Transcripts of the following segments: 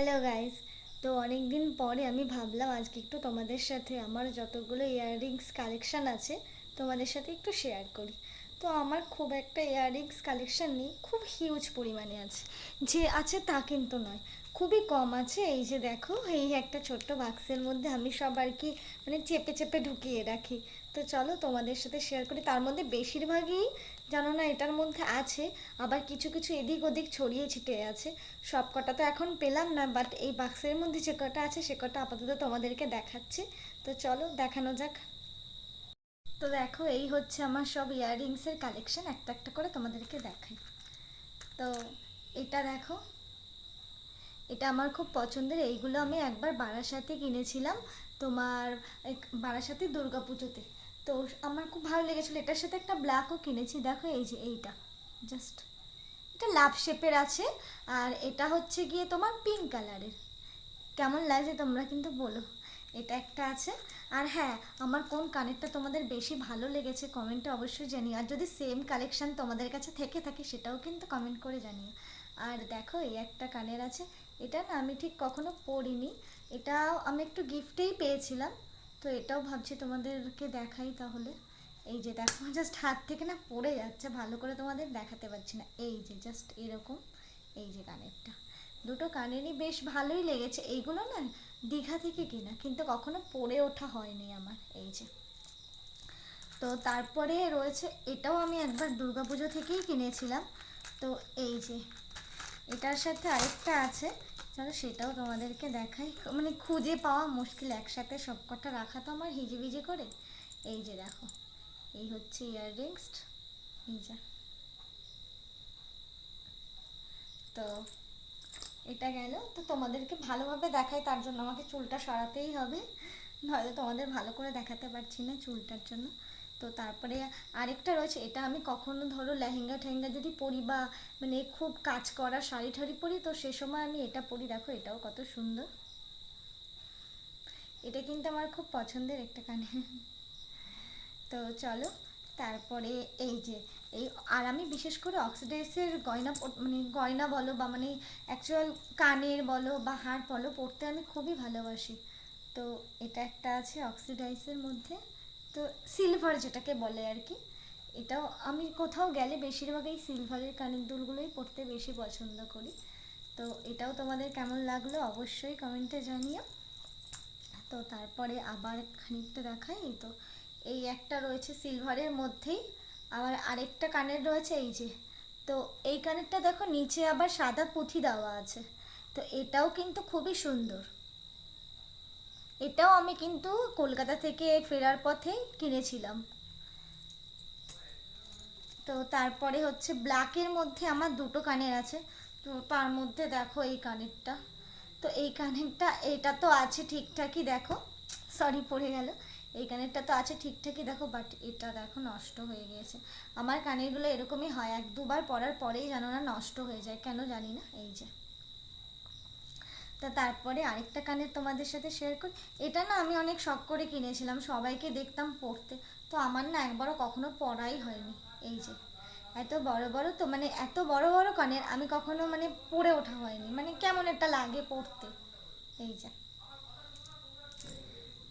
Hello guys তো অনেক দিন পরে আমি ভাবলাম আজকে একটু তোমাদের সাথে আমার যতগুলো ইয়াররিংস কালেকশন আছে, তোমাদের সাথে একটু শেয়ার করি। তো আমার খুব একটা ইয়াররিংস কালেকশন নেই, খুব হিউজ পরিমাণে আছে। যে আছে তা কিন্তু নয়, খুবই কম আছে। এই যে দেখো, এই একটা ছোট্ট বাক্সের মধ্যে আমি সব আর কি মানে চেপে চেপে ঢুকিয়ে রাখি। তো চলো তোমাদের সাথে শেয়ার করি। তার মধ্যে বেশিরভাগই জানো না এটার মধ্যে আছে, আবার কিছু কিছু এদিক ওদিক ছড়িয়ে ছিটিয়ে আছে। সব কটা তো এখন পেলাম না বাট এই বাক্সের মধ্যে যে কটা আছে, সে কটা আপাতত তোমাদেরকে দেখাচ্ছে। তো চলো দেখানো যাক। তো দেখো, এই হচ্ছে আমার সব ইয়াররিংসের কালেকশন একটা একটা করে তোমাদেরকে দেখাই। তো এটা দেখো, এটা আমার খুব পছন্দের, এইগুলো আমি একবার বারাসাতে কিনেছিলাম তোমার বারাসাতে দুর্গা পুজোতে তো আমার খুব ভালো লেগেছিলো। এটার সাথে একটা ব্ল্যাকও কিনেছি। দেখো এই যে এইটা। জাস্ট এটা লাভ শেপের আছে। আর এটা হচ্ছে গিয়ে তোমার পিঙ্ক কালারের কেমন লাগছে তোমরা কিন্তু বলো। এটা একটা আছে। আর হ্যাঁ আমার কোন কানেরটা তোমাদের বেশি ভালো লেগেছে কমেন্টে অবশ্যই জানিও। আর যদি সেম কালেকশান তোমাদের কাছে থেকে থাকে, সেটাও কিন্তু কমেন্ট করে জানিও। আর দেখো, এই একটা কানের আছে। এটা না আমি ঠিক কখনো পরিনি। এটা আমি একটু গিফটেই পেয়েছিলাম। তো এটাও ভাবছি তোমাদেরকে দেখাই তাহলে। এই যে দেখো জাস্ট হাত থেকে না পড়ে যাচ্ছে, ভালো করে তোমাদের দেখাতে পারছি না। এই যে জাস্ট এরকম, এই যে কানেরটা। দুটো কানেরই বেশ ভালোই লেগেছে। এইগুলো না দীঘা থেকে কেনা, কিন্তু কখনো পরে ওঠা হয়নি আমার, এই যে। তো তারপরে রয়েছে, এটাও আমি একবার দুর্গাপুজো থেকেই কিনেছিলাম। তো এই যে, এটার সাথে আরেকটা আছে। চলো সেটাও তোমাদেরকে দেখাই। মানে খুঁজে পাওয়া মুশকিল, একসাথে সব কটা রাখা তো আমার হিজে হিজিবিজি করে। এই যে দেখো, এই হচ্ছে ইয়াররিংস এই যে। তো এটা গেল, তো তোমাদেরকে ভালোভাবে দেখাই, তার জন্য আমাকে চুলটা সরাতেই হবে। নয়তো তোমাদের ভালো করে দেখাতে পারছি না চুলটার জন্য। তো তারপরে আরেকটা রয়েছে, এটা আমি কখনো ধরো লেহেঙ্গা ঠেহেঙ্গা যদি পরি বা মানে খুব কাজ করা শাড়ি ঠাড়ি পরি, তো সে সময় আমি এটা পরি। দেখো, এটাও কত সুন্দর। এটা কিন্তু আমার খুব পছন্দের একটা কানে। তো চলো, তারপরে এই যে, এই, আর আমি বিশেষ করে অক্সিডাইসের গয়না মানে গয়না বলো বা মানে অ্যাকচুয়াল কানের বলো বা হার বলো পরতে আমি খুবই ভালোবাসি। তো এটা একটা আছে অক্সিডাইসের মধ্যে। তো সিলভার যেটাকে বলে আর কি, এটাও আমি কোথাও গেলে বেশিরভাগ এই সিলভারের কানের দুলগুলোই পরতে বেশি পছন্দ করি। তো এটাও তোমাদের কেমন লাগল অবশ্যই কমেন্টে জানিও। তো তারপরে আবার খানিকটা দেখাই তো এই একটা রয়েছে সিলভারের মধ্যেই, আবার আরেকটা কানের রয়েছে এই যে। তো এই কানেরটা দেখো নিচে আবার সাদা পুঁথি দেওয়া আছে। তো এটাও কিন্তু খুবই সুন্দর। এটাও আমি কিন্তু কলকাতা থেকে ফেরার পথে কিনেছিলাম। তো তারপরে হচ্ছে ব্ল্যাকের মধ্যে আমার দুটো কানের আছে। তো তার মধ্যে দেখো এই কানেরটা। তো এই কানেরটা, এটা তো আছে ঠিকঠাকই দেখো। সরি পড়ে গেল। এই কানেরটা তো আছে ঠিকঠাকই দেখো বাট এটা দেখো নষ্ট হয়ে গিয়েছে আমার কানেরগুলো এরকমই হয়, এক দুবার পরার পরেই যেন না নষ্ট হয়ে যায়, কেন জানি না, এই যে। তা তারপরে আরেকটা কানের তোমাদের সাথে শেয়ার করি। এটা না আমি অনেক শখ করে কিনেছিলাম, সবাইকে দেখতাম পড়তে। তো আমার না একবারও কখনো পড়াই হয়নি, এই যে। এত বড় বড় তো মানে এত বড় বড় কানের আমি কখনো মানে পড়ে ওঠা হয়নি মানে কেমন একটা লাগে পড়তে, এই যে।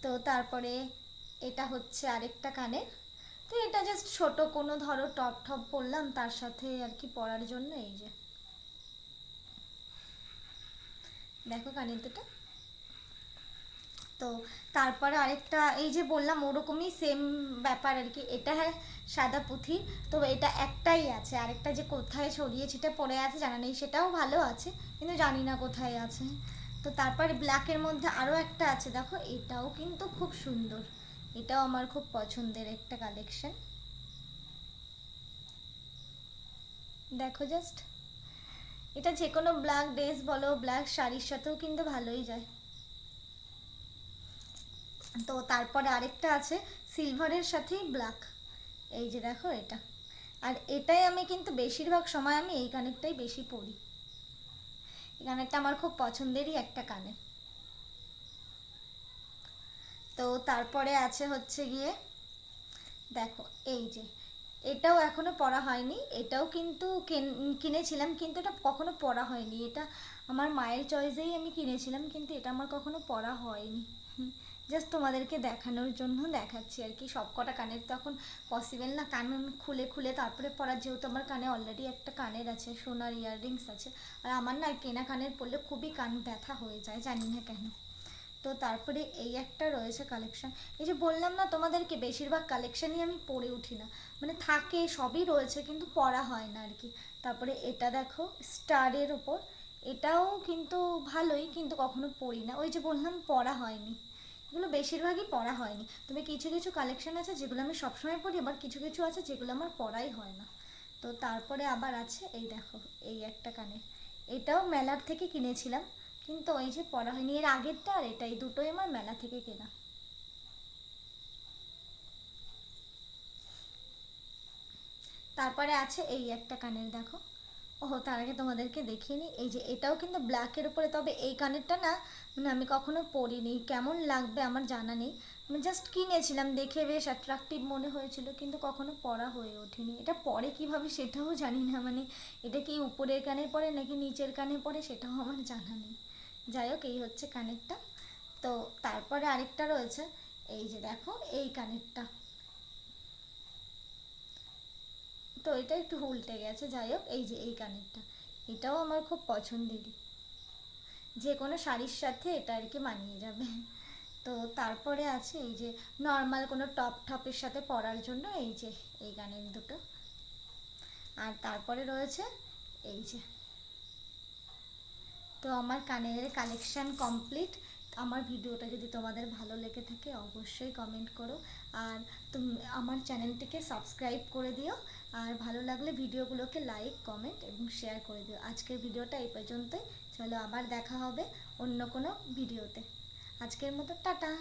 তো তারপরে এটা হচ্ছে আরেকটা কানের। তো এটা জাস্ট ছোট কোনো ধরো টপ টপ পরলাম, তার সাথে আর কি পরার জন্য, এই যে। দেখো কানের দুটো তো তারপরে আরেকটা, এই যে বললাম ওরকমই সেম ব্যাপার আর কি। এটা হ্যাঁ সাদা পুঁথি। তো এটা একটাই আছে। আরেকটা যে কোথায় ছড়িয়ে ছিটে পড়ে আছে, জানা নেই। সেটাও ভালো আছে, কিন্তু জানি না কোথায় আছে। তো তারপরে ব্ল্যাকের মধ্যে আরও একটা আছে। দেখো, এটাও কিন্তু খুব সুন্দর। এটাও আমার খুব পছন্দের একটা কালেকশন দেখো জাস্ট এটা যে কোনো ব্ল্যাক ড্রেস বলো ব্ল্যাক শাড়ির সাথেও কিন্তু ভালোই যায়। তো তারপরে আরেকটা আছে সিলভারের সাথেই ব্ল্যাক এই যে দেখো এটা। আর এটাই আমি কিন্তু বেশিরভাগ সময় আমি এই কানেরটাই বেশি পরি। এই কানেরটা আমার খুব পছন্দেরই একটা কানের। তো তারপরে আছে হচ্ছে গিয়ে, দেখো, এই যে এটাও এখনও পড়া হয়নি, এটাও কিন্তু কেন- কিনেছিলাম কিন্তু এটা কখনো পড়া হয়নি। এটা আমার মায়ের চয়েসেই আমি কিনেছিলাম কিন্তু এটা আমার কখনো পরা হয়নি। জাস্ট তোমাদেরকে দেখানোর জন্য দেখাচ্ছি আর কি, সব কটা কানের তো এখন পসিবল না, কান খুলে খুলে তারপরে পরার যেহেতু আমার কানে অলরেডি একটা কানের আছে, সোনার ইয়াররিংস আছে, আর আমার না কেনা কানের পরলে খুবই কান ব্যথা হয়ে যায়, জানি না কেন। তো তারপরে এই একটা রয়েছে কালেকশন এই যে বললাম না তোমাদেরকে, বেশিরভাগ কালেকশনই আমি পরে উঠি না। মানে থাকে, সবই রয়েছে, কিন্তু পরা হয় না আর কি। তারপরে এটা দেখো স্টারের ওপর এটাও কিন্তু ভালোই, কিন্তু কখনো পরি না। ওই যে বললাম পরা হয়নি। এগুলো বেশিরভাগই পরা হয়নি। তবে কিছু কিছু কালেকশন আছে, যেগুলো আমি সবসময় পরি আবার কিছু কিছু আছে, যেগুলো আমার পরাই হয় না। তো তারপরে আবার আছে, এই দেখো, এই একটা কানের। এটাও মেলার থেকে কিনেছিলাম। কিন্তু ওই যে পড়া হয়নি এর আগেরটা আর এটাই দুটোই আমার মেলা থেকে কেনা। তারপরে আছে এই একটা কানের, দেখো। ওহো, তার আগে তোমাদেরকে দেখিয়ে নিই। এই যে এটাও কিন্তু ব্ল্যাকের উপরে, তবে এই কানেরটা না মানে আমি কখনো পরিনি। কেমন লাগবে আমার জানা নেই। আমি জাস্ট কিনেছিলাম, দেখে বেশ অ্যাট্রাকটিভ মনে হয়েছিল, কিন্তু কখনো পরা হয়ে ওঠেনি। এটা পরে কীভাবে সেটাও জানি না মানে এটা কি উপরের কানে পড়ে নাকি নিচের কানে পড়ে সেটাও আমার জানা নেই। যাই হোক, এই হচ্ছে কানেরটা। তো তারপরে আরেকটা রয়েছে। এই যে দেখো, এই কানেরটা। তো এটা একটু উল্টে গেছে, যাই হোক, এই যে এই কানেরটা। এটাও আমার খুব পছন্দেরই। যে কোনো শাড়ির সাথে এটা আর কি মানিয়ে যাবে। তো তারপরে আছে এই যে নর্মাল কোনো টপ টপের সাথে পরার জন্য এই যে, এই গানের দুটো। আর তারপরে রয়েছে এই যে তো আমার কানের কালেকশন কমপ্লিট আমার ভিডিওটা যদি তোমাদের ভালো লেগে থাকে, অবশ্যই কমেন্ট করো। আর তুমি, আমার চ্যানেলটিকে সাবস্ক্রাইব করে দিও। আর ভালো লাগলে ভিডিওগুলোকে লাইক কমেন্ট এবং শেয়ার করে দিও। আজকের ভিডিওটা এই পর্যন্তই। চলো আবার দেখা হবে অন্য কোনো ভিডিওতে। আজকের মতো টাটা।